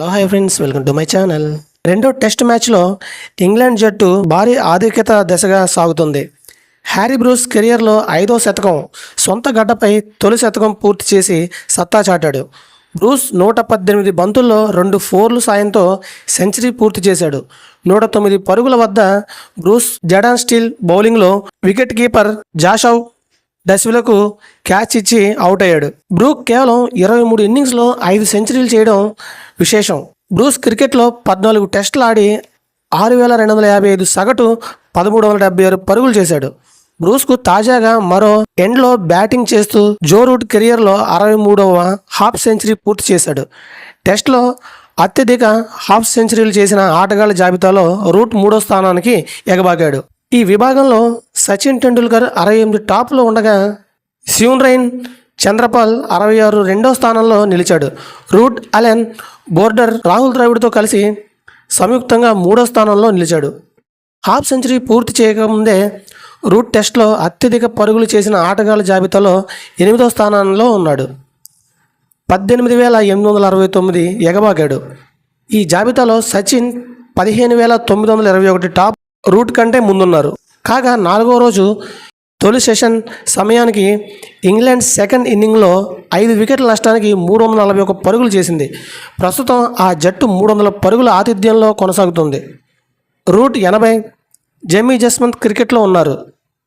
Hello hi friends welcome to my channel రెండో test మ్యాచ్లో England జట్టు భారీ ఆధిక్యత దశగా సాగుతుంది. హ్యారీ బ్రూస్ కెరియర్లో ఐదో శతకం సొంత గడ్డపై తొలి శతకం పూర్తి చేసి సత్తా చాటాడు. బ్రూస్ నూట పద్దెనిమిది బంతుల్లో రెండు ఫోర్లు సాయంతో సెంచరీ పూర్తి చేశాడు. నూట తొమ్మిది పరుగుల వద్ద బ్రూస్ జడాన్ స్టీల్ బౌలింగ్లో వికెట్ కీపర్ జాషవ్ దశలకు క్యాచ్ ఇచ్చి అవుట్ అయ్యాడు. బ్రూక్ కేవలం ఇరవై మూడు ఇన్నింగ్స్లో ఐదు సెంచరీలు చేయడం విశేషం. బ్రూస్ క్రికెట్లో పద్నాలుగు టెస్టులు ఆడి ఆరు వేల రెండు వందల యాభై ఐదు సగటు పదమూడు వందల డెబ్బై ఆరు పరుగులు చేశాడు. బ్రూస్కు తాజాగా మరో ఎండ్లో బ్యాటింగ్ చేస్తూ జో రూట్ కెరియర్లో అరవై మూడవ హాఫ్ సెంచరీ పూర్తి చేశాడు. టెస్ట్లో అత్యధిక హాఫ్ సెంచరీలు చేసిన ఆటగాళ్ళ జాబితాలో రూట్ మూడో స్థానానికి ఎగబాగాడు. ఈ విభాగంలో సచిన్ టెండూల్కర్ అరవై ఎనిమిది టాప్లో ఉండగా శివన్ రైన్ చంద్రపాల్ అరవై ఆరు రెండో స్థానంలో నిలిచాడు. రూట్ అలెన్ బోర్డర్ రాహుల్ ద్రావిడ్తో కలిసి సంయుక్తంగా మూడో స్థానంలో నిలిచాడు. హాఫ్ సెంచరీ పూర్తి చేయకముందే రూట్ టెస్ట్లో అత్యధిక పరుగులు చేసిన ఆటగాళ్ళ జాబితాలో ఎనిమిదో స్థానంలో ఉన్నాడు. పద్దెనిమిది వేల ఎనిమిది వందల అరవై తొమ్మిది ఎగబాగాడు. ఈ జాబితాలో సచిన్ పదిహేను వేల తొమ్మిది వందల ఇరవై ఒకటి టాప్ రూట్ కంటే ముందున్నారు. కాగా నాలుగో రోజు తొలి సెషన్ సమయానికి ఇంగ్లాండ్ సెకండ్ ఇన్నింగ్లో ఐదు వికెట్ల నష్టానికి మూడు వందల నలభై ఒక పరుగులు చేసింది. ప్రస్తుతం ఆ జట్టు మూడు వందల పరుగుల ఆతిథ్యంలో కొనసాగుతుంది. రూట్ ఎనభై జెమీ జస్మంత్ క్రికెట్లో ఉన్నారు.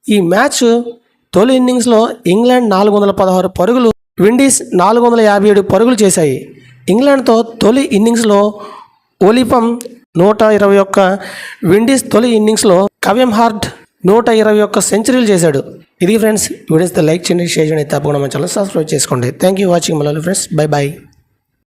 ఈ మ్యాచ్ తొలి ఇన్నింగ్స్లో ఇంగ్లాండ్ నాలుగు వందల పదహారు పరుగులు విండీస్ నాలుగు వందల యాభై ఏడు పరుగులు చేశాయి. ఇంగ్లాండ్తో తొలి ఇన్నింగ్స్లో ఓలిపం నూట ఇరవై ఒక్క విండీస్ తొలి ఇన్నింగ్స్లో కవ్యం హార్ట్ నూట ఇరవై ఒక్క సెంచరీలు చేశాడు. ఇది ఫ్రెండ్స్ వీడియోస్ లైక్ చేయండి షేర్ చేయండి తప్పకుండా మన ఛానల్ సబ్స్క్రైబ్ చేసుకోండి. థ్యాంక్ యూ వాచింగ్ మళ్ళీ ఫ్రెండ్స్ బై బాయ్